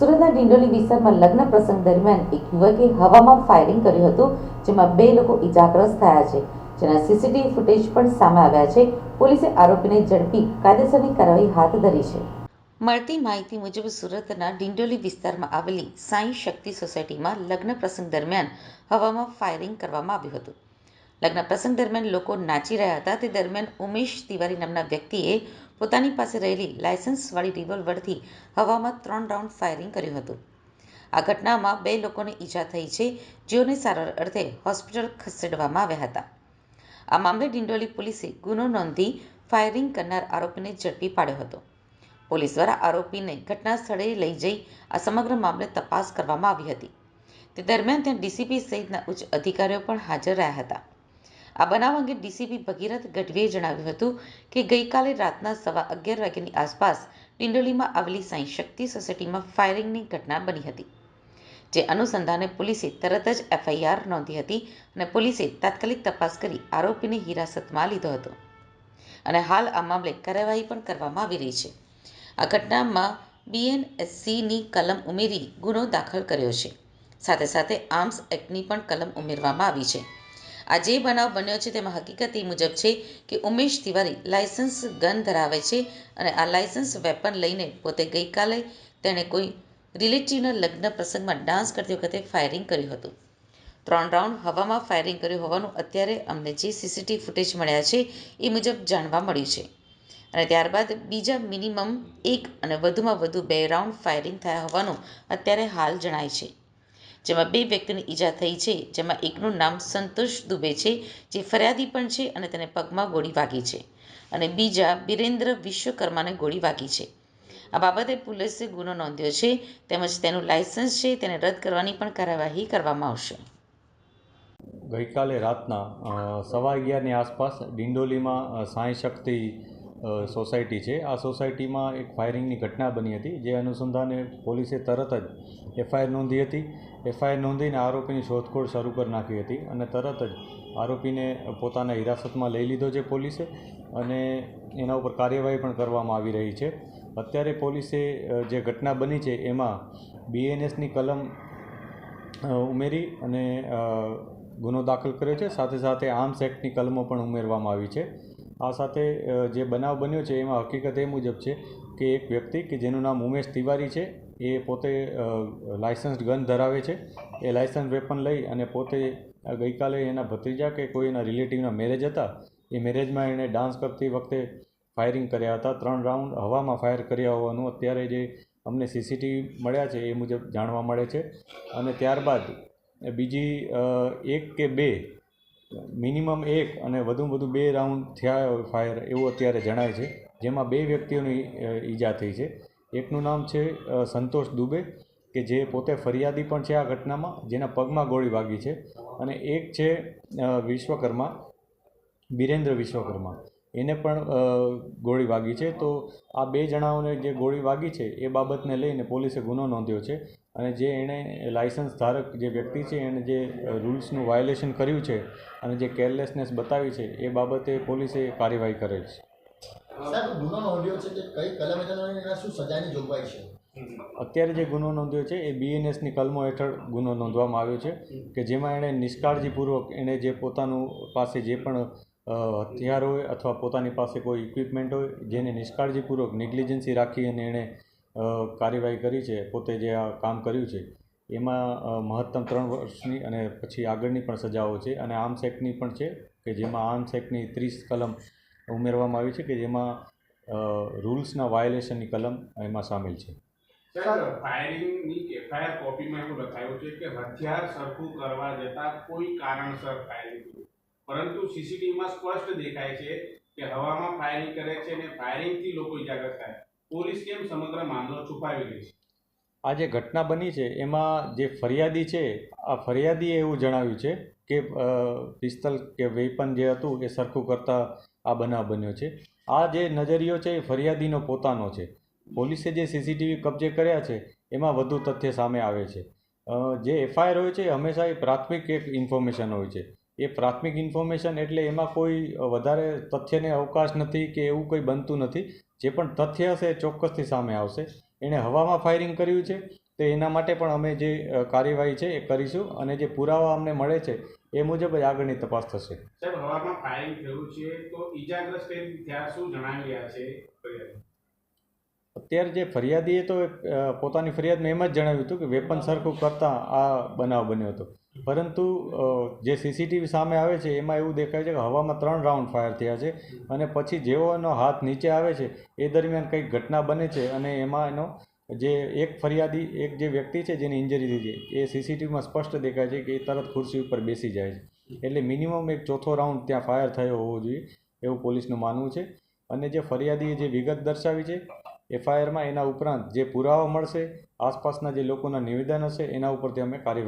સુરતના ડિંડોલી વિસ્તારમાં લગ્ન પ્રસંગ દરમિયાન એક યુવકે હવામાં ફાયરિંગ કર્યું હતું, જેમાં બે લોકો ઇજાગ્રસ્ત થયા છે. જેના સીસીટીવી ફૂટેજ પણ સામે આવ્યા છે. પોલીસે આરોપીને ઝડપી, કાયદેસરની કાર્યવાહી હાથ ધરી છે. મળતી માહિતી મુજબ સુરતના ડિંડોલી વિસ્તારમાં આવેલી સાંઈ શક્તિ સોસાયટીમાં લગ્ન પ્રસંગ દરમિયાન હવામાં ફાયરિંગ કરવામાં આવ્યું હતું. લગ્ન પ્રસંગ દરમિયાન લોકો નાચી રહ્યા હતા. તે દરમિયાન ઉમેશ તિવારી નામના વ્યક્તિએ પોતાની પાસે રહેલી લાયસન્સવાળી રિવોલ્વરથી હવામાં ત્રણ રાઉન્ડ ફાયરિંગ કર્યું હતું. આ ઘટનામાં બે લોકોને ઈજા થઈ છે, જેઓને સારવાર અર્થે હોસ્પિટલ ખસેડવામાં આવ્યા હતા. આ મામલે ડિંડોલી પોલીસે ગુનો નોંધી ફાયરિંગ કરનાર આરોપીને ઝડપી પાડ્યો હતો. પોલીસ દ્વારા આરોપીને ઘટના સ્થળે લઈ જઈ આ સમગ્ર મામલે તપાસ કરવામાં આવી હતી. તે દરમિયાન ત્યાં ડીસીપી સહિતના ઉચ્ચ અધિકારીઓ પણ હાજર રહ્યા હતા. આ બનાવ અંગે ડીસીપી ભગીરથ ગઢવીએ જણાવ્યું હતું કે ગઈકાલે રાતના સવા અગિયાર વાગ્યાની આસપાસ ડિંડોલીમાં આવેલી સાંઈ શક્તિ સોસાયટીમાં ફાયરિંગની ઘટના બની હતી, જે અનુસંધાને પોલીસે તરત જ એફઆઈઆર નોંધી હતી અને પોલીસે તાત્કાલિક તપાસ કરી આરોપીને હિરાસતમાં લીધો હતો. અને હાલ આ મામલે કાર્યવાહી પણ કરવામાં આવી રહી છે. આ ઘટનામાં બીએનએસસીની કલમ ઉમેરી ગુનો દાખલ કર્યો છે. સાથે સાથે આર્મ્સ એક્ટની પણ કલમ ઉમેરવામાં આવી છે. આ જે બનાવ બન્યો છે તેમાં હકીકત એ મુજબ છે કે ઉમેશ તિવારી લાયસન્સ ગન ધરાવે છે અને આ લાયસન્સ વેપન લઈને પોતે ગઈકાલે તેણે કોઈ રિલેટિવના લગ્ન પ્રસંગમાં ડાન્સ કરતી વખતે ફાયરિંગ કર્યું હતું. ત્રણ રાઉન્ડ હવામાં ફાયરિંગ કર્યું હોવાનું અત્યારે અમને જે સીસીટીવી ફૂટેજ મળ્યા છે એ મુજબ જાણવા મળ્યું છે. અને ત્યારબાદ બીજા મિનિમમ એક અને વધુમાં વધુ બે રાઉન્ડ ફાયરિંગ થયા હોવાનું અત્યારે હાલ જણાય છે. જેમાં બે વ્યક્તિને ઈજા થઈ છે, જેમાં એકનું નામ સંતોષ દુબે છે, જે ફરિયાદી પણ છે અને તેને પગમાં ગોળી વાગી છે. અને બીજા બિરેન્દ્ર વિશ્વકર્માને ગોળી વાગી છે. આ બાબતે પોલીસે ગુનો નોંધ્યો છે, તેમજ તેનું લાયસન્સ છે, તેને રદ કરવાની પણ કાર્યવાહી કરવામાં આવશે. ગઈકાલે રાતના સવા અગિયારની આસપાસ ડિંડોલીમાં સાંઈ શક્તિ સોસાયટી છે. આ સોસાયટીમાં એક ફાયરિંગની ઘટના બની હતી. જે અનુસંધાને પોલીસે તરત જ એફઆઈઆર નોંધી હતી. એફઆઈઆર નોંધીને આરોપીની શોધખોળ શરૂ કરી નાખી હતી અને તરત જ આરોપીને પોતાના હિરાસતમાં લઈ લીધો છે પોલીસે અને એના ઉપર કાર્યવાહી પણ કરવામાં આવી રહી છે. અત્યારે પોલીસે જે ઘટના બની છે એમાં બીએનએસની કલમ ઉમેરી અને ગુનો દાખલ કર્યો છે. સાથે સાથે આર્મ્સ એક્ટની કલમો પણ ઉમેરવામાં આવી છે. આ સાથે જે બનાવ બન્યો છે, એમાં હકીકત એ મુજબ છે કે એક વ્યક્તિ કે જેનું નામ ઉમેશ તિવારી છે, એ પોતે લાયસન્સ ગન ધરાવે છે. એ લાયસન્સ વેપન લઈ અને પોતે ગઈકાલે એના ભત્રીજા કે કોઈ એના રિલેટિવના મેરેજ હતા, એ મેરેજમાં એણે ડાન્સ કરતી વખતે ફાયરિંગ કર્યા હતા. ત્રણ રાઉન્ડ હવામાં ફાયર કર્યા હોવાનું અત્યારે જે અમને સીસીટીવી મળ્યા છે એ મુજબ જાણવા મળે છે. અને ત્યારબાદ બીજી એક કે બે મિનિમમ એક અને વધુમાં વધુ બે રાઉન્ડ થયા ફાયર એવું અત્યારે જણાય છે. જેમાં બે વ્યક્તિઓની ઈજા થઈ છે. એકનું નામ છે સંતોષ દુબે, કે જે પોતે ફરિયાદી પણ છે આ ઘટનામાં, જેના પગમાં ગોળી વાગી છે. અને એક છે વિશ્વકર્મા, બિરેન્દ્ર વિશ્વકર્મા. એને પણ ગોળી વાગી છે. તો આ બે જણાઓને જે ગોળી વાગી છે, એ બાબતને લઈને પોલીસે ગુનો નોંધ્યો છે. અને જે એણે લાયસન્સ ધારક જે વ્યક્તિ છે એણે જે રૂલ્સનું વાયોલેશન કર્યું છે અને જે કેરલેસનેસ બતાવી છે એ બાબતે પોલીસે કાર્યવાહી કરેલ છે. અત્યારે જે ગુનો નોંધ્યો છે એ બીએનએસની કલમો હેઠળ ગુનો નોંધવામાં આવ્યો છે કે જેમાં એણે નિષ્કાળજીપૂર્વક એણે જે પોતાનું પાસે જે પણ હથિયાર હોય અથવા પોતાની પાસે કોઈ ઇક્વિપમેન્ટ હોય જેને નિષ્કાળજીપૂર્વક નેગ્લિજન્સી રાખી અને એણે કાર્યવાહી કરી છે, પોતે જે આ કામ કર્યું છે, એમાં મહત્તમ ત્રણ વર્ષની અને પછી આગળની પણ સજાઓ છે અને આર્મ્સ એક્ટની પણ છે કે જેમાં આર્મ્સ એક્ટની ત્રીસ કલમ ઉમેરવામાં આવી છે કે જેમાં રૂલ્સના વાયોલેશનની કલમ એમાં સામેલ છે. સર, ફાયરિંગની એફઆઈઆર કોપીમાં એવું લખાયું છે કે હથિયાર સરખું કરવા જતાં કોઈ કારણસર ફાયરિંગ થયું. પરંતુ સીસીટીવીમાં સ્પષ્ટ દેખાય છે કે હવામાં ફાયરિંગ કરે છે અને ફાયરિંગથી લોકો ઇજાગ્રસ્ત થાય. પોલીસ કેમ સમગ્ર મામલો છુપાવી રહી છે? આ જે ઘટના બની છે, એમાં જે ફરિયાદી છે, આ ફરિયાદીએ એવું જણાવ્યું છે કે પિસ્તલ કે વેપન જે હતું એ સરખું કરતાં આ બનાવ બન્યો છે. આ જે નજરિયો છે એ ફરિયાદીનો પોતાનો છે. પોલીસે જે સીસીટીવી કબજે કર્યા છે, એમાં વધુ તથ્ય સામે આવે છે. જે એફઆઈઆર હોય છે હંમેશા એ પ્રાથમિક એક ઇન્ફોર્મેશન હોય છે. એ પ્રાથમિક ઇન્ફોર્મેશન એટલે એમાં કોઈ વધારે તથ્યને અવકાશ નથી કે એવું કંઈ બનતું નથી. જે પણ તથ્ય હશે એ ચોક્કસથી સામે આવશે. એણે હવામાં ફાયરિંગ કર્યું છે તો એના માટે પણ અમે જે કાર્યવાહી છે એ કરીશું અને જે પુરાવા અમને મળે છે એ મુજબ જ આગળની તપાસ થશે. સાહેબ હવામાં ફાયરિંગ થયું છે તો ઈજાગ્રસ્ત ત્યાં શું જણાવી રહ્યા છે ફરિયાદી? અત્યારે જે ફરિયાદીએ તો પોતાની ફરિયાદમાં એમ જ જણાવ્યું હતું કે વેપન સરખું કરતાં આ બનાવ બન્યો હતો. પરંતુ જે સીસીટીવી સામે આવે છે, એમાં એવું દેખાય છે કે હવામાં ત્રણ રાઉન્ડ ફાયર થયા છે અને પછી જેવો એનો હાથ નીચે આવે છે, એ દરમિયાન કંઈક ઘટના બને છે અને એમાં એનો જે એક ફરિયાદી, એક જે વ્યક્તિ છે જેની ઇન્જરી થઈ છે એ સીસીટીવીમાં સ્પષ્ટ દેખાય છે કે એ તરત ખુરશી ઉપર બેસી જાય છે. એટલે મિનિમમ એક ચોથો રાઉન્ડ ત્યાં ફાયર થયો હોવો જોઈએ, એવું પોલીસનું માનવું છે. અને જે ફરિયાદીએ જે વિગત દર્શાવી છે એફઆઈઆરમાં એના ઉપરાંત જે પુરાવા મળશે, આસપાસના જે લોકોના નિવેદન હશે, એના ઉપરથી અમે કાર્યવાહી